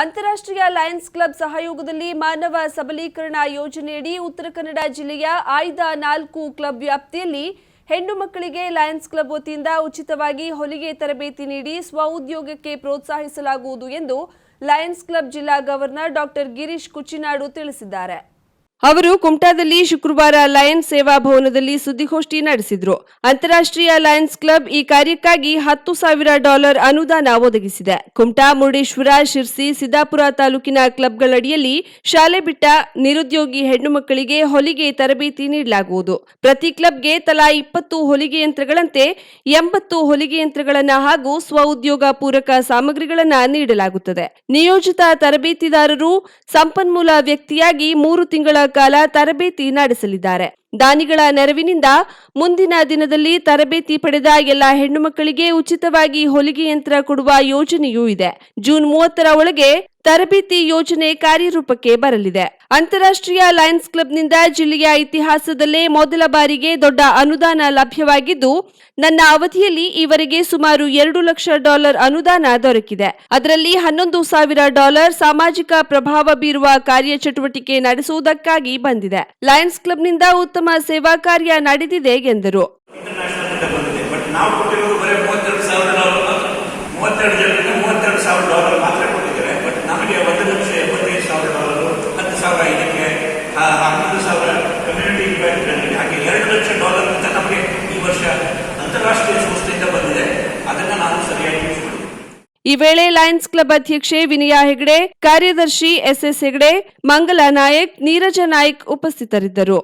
ಅಂತಾರಾಷ್ಟ್ರೀಯ Lions club ಸಹಯೋಗದಲ್ಲಿ ಮಾನವ ಸಬಲೀಕರಣ ಯೋಜನೆಯಡಿ ಉತ್ತರ ಕನ್ನಡ ಜಿಲ್ಲೆಯ ಆಯ್ದ ನಾಲ್ಕು ಕ್ಲಬ್ ವ್ಯಾಪ್ತಿಯಲ್ಲಿ ಹೆಣ್ಣು ಮಕ್ಕಳಿಗೆ ಲಯನ್ಸ್ ಕ್ಲಬ್ ವತಿಯಿಂದ ಉಚಿತವಾಗಿ ಹೊಲಿಗೆ ತರಬೇತಿ ನೀಡಿ ಸ್ವಉದ್ಯೋಗಕ್ಕೆ ಪ್ರೋತ್ಸಾಹಿಸಲಾಗುವುದು ಎಂದು ಲಯನ್ಸ್ ಕ್ಲಬ್ ಜಿಲ್ಲಾ ಗವರ್ನರ್ ಡಾಕ್ಟರ್ ಗಿರೀಶ್ ಕುಚಿನಾಡು ತಿಳಿಸಿದ್ದಾರೆ. ಅವರು ಕುಮಟಾದಲ್ಲಿ ಶುಕ್ರವಾರ ಲಯನ್ಸ್ ಸೇವಾ ಭವನದಲ್ಲಿ ಸುದ್ದಿಗೋಷ್ಠಿ ನಡೆಸಿದ್ರು. ಅಂತಾರಾಷ್ಟ್ರೀಯ ಲಯನ್ಸ್ ಕ್ಲಬ್ ಈ ಕಾರ್ಯಕ್ಕಾಗಿ ಹತ್ತು ಸಾವಿರ ಡಾಲರ್ ಅನುದಾನ ಒದಗಿಸಿದೆ. ಕುಮಟಾ, ಮುರುಡೇಶ್ವರ, ಶಿರ್ಸಿ, ಸಿದ್ದಾಪುರ ತಾಲೂಕಿನ ಕ್ಲಬ್ಗಳಡಿಯಲ್ಲಿ ಶಾಲೆ ಬಿಟ್ಟ ನಿರುದ್ಯೋಗಿ ಹೆಣ್ಣು ಮಕ್ಕಳಿಗೆ ಹೊಲಿಗೆ ತರಬೇತಿ ನೀಡಲಾಗುವುದು. ಪ್ರತಿ ಕ್ಲಬ್ಗೆ ತಲಾ ಇಪ್ಪತ್ತು ಹೊಲಿಗೆ ಯಂತ್ರಗಳಂತೆ ಎಂಬತ್ತು ಹೊಲಿಗೆ ಯಂತ್ರಗಳನ್ನು ಹಾಗೂ ಸ್ವಉದ್ಯೋಗ ಪೂರಕ ಸಾಮಗ್ರಿಗಳನ್ನ ನೀಡಲಾಗುತ್ತದೆ. ನಿಯೋಜಿತ ತರಬೇತಿದಾರರು ಸಂಪನ್ಮೂಲ ವ್ಯಕ್ತಿಯಾಗಿ ಮೂರು ತಿಂಗಳ ಕಾಲ ತರಬೇತಿ ನಡೆಸಲಿದ್ದಾರೆ. ದಾನಿಗಳ ನೆರವಿನಿಂದ ಮುಂದಿನ ದಿನದಲ್ಲಿ ತರಬೇತಿ ಪಡೆದ ಎಲ್ಲ ಹೆಣ್ಣು ಮಕ್ಕಳಿಗೆ ಉಚಿತವಾಗಿ ಹೊಲಿಗೆ ಯಂತ್ರ ಕೊಡುವ ಯೋಜನೆಯೂ ಇದೆ. ಜೂನ್ ಮೂವತ್ತರ ಒಳಗೆ ತರಬೇತಿ ಯೋಜನೆ ಕಾರ್ಯರೂಪಕ್ಕೆ ಬರಲಿದೆ. ಅಂತಾರಾಷ್ಟ್ರೀಯ ಲಯನ್ಸ್ ಕ್ಲಬ್ನಿಂದ ಜಿಲ್ಲೆಯ ಇತಿಹಾಸದಲ್ಲೇ ಮೊದಲ ಬಾರಿಗೆ ದೊಡ್ಡ ಅನುದಾನ ಲಭ್ಯವಾಗಿದ್ದು, ನನ್ನ ಅವಧಿಯಲ್ಲಿ ಈವರೆಗೆ ಸುಮಾರು ಎರಡು ಲಕ್ಷ ಡಾಲರ್ ಅನುದಾನ ದೊರಕಿದೆ. ಅದರಲ್ಲಿ ಹನ್ನೊಂದು ಸಾವಿರ ಡಾಲರ್ ಸಾಮಾಜಿಕ ಪ್ರಭಾವ ಬೀರುವ ಕಾರ್ಯಚಟುವಟಿಕೆ ನಡೆಸುವುದಕ್ಕಾಗಿ ಬಂದಿದೆ. ಲಯನ್ಸ್ ಕ್ಲಬ್ನಿಂದ ಉತ್ತಮ ಸೇವಾ ಕಾರ್ಯ ನಡೆದಿದೆ ಎಂದರು ಇಂಟರ್ನ್ಯಾಷನಲ್ ಇಂದ ಬಂದಿದೆ ಬಟ್ ನಾವು ಕೊಟ್ಟಿರೋದು ಬರೀ ಮೂವತ್ತೆರಡು ಸಾವಿರ ಡಾಲರ್ ಮಾತ್ರ ಮೂವತ್ತೆರಡು ಜನರಿಗೆ ಮೂವತ್ತೆರಡು ಸಾವಿರ ಡಾಲರ್ ಮಾತ್ರ ಕೊಟ್ಟಿದ್ದಾರೆ ಬಟ್ ನಮಗೆ ಒಂದು ಲಕ್ಷ ಎಂಬತ್ತೈದು ಸಾವಿರ ಡಾಲರ್ ಹತ್ತು ಸಾವಿರ ಇದಕ್ಕೆ ಆ, ಹನ್ನೊಂದು ಸಾವಿರ ಇಂಪ್ಯಾಕ್ಟ್ಗಳಿಗೆ ಹಾಗೆ ಎರಡು ಲಕ್ಷ ಡಾಲರ್ ಅಂತ ನಮಗೆ ಈ ವರ್ಷ ಅಂತಾರಾಷ್ಟ್ರೀಯ ಸಂಸ್ಥೆಯಿಂದ ಬಂದಿದೆ. ಅದನ್ನು ನಾನು ಸರಿಯಾಗಿ ಯೂಸ್ ಮಾಡಿದ್ದೀನಿ ಈ ವೇಳೆ ಲಯನ್ಸ್ ಕ್ಲಬ್ ಅಧ್ಯಕ್ಷೆ ವಿನಯಾ ಹೆಗಡೆ, ಕಾರ್ಯದರ್ಶಿ ಎಸ್ಎಸ್ ಹೆಗಡೆ, ಮಂಗಲ ನಾಯಕ್, ನೀರಜ ನಾಯ್ಕ್ ಉಪಸ್ಥಿತರಿದ್ದರು.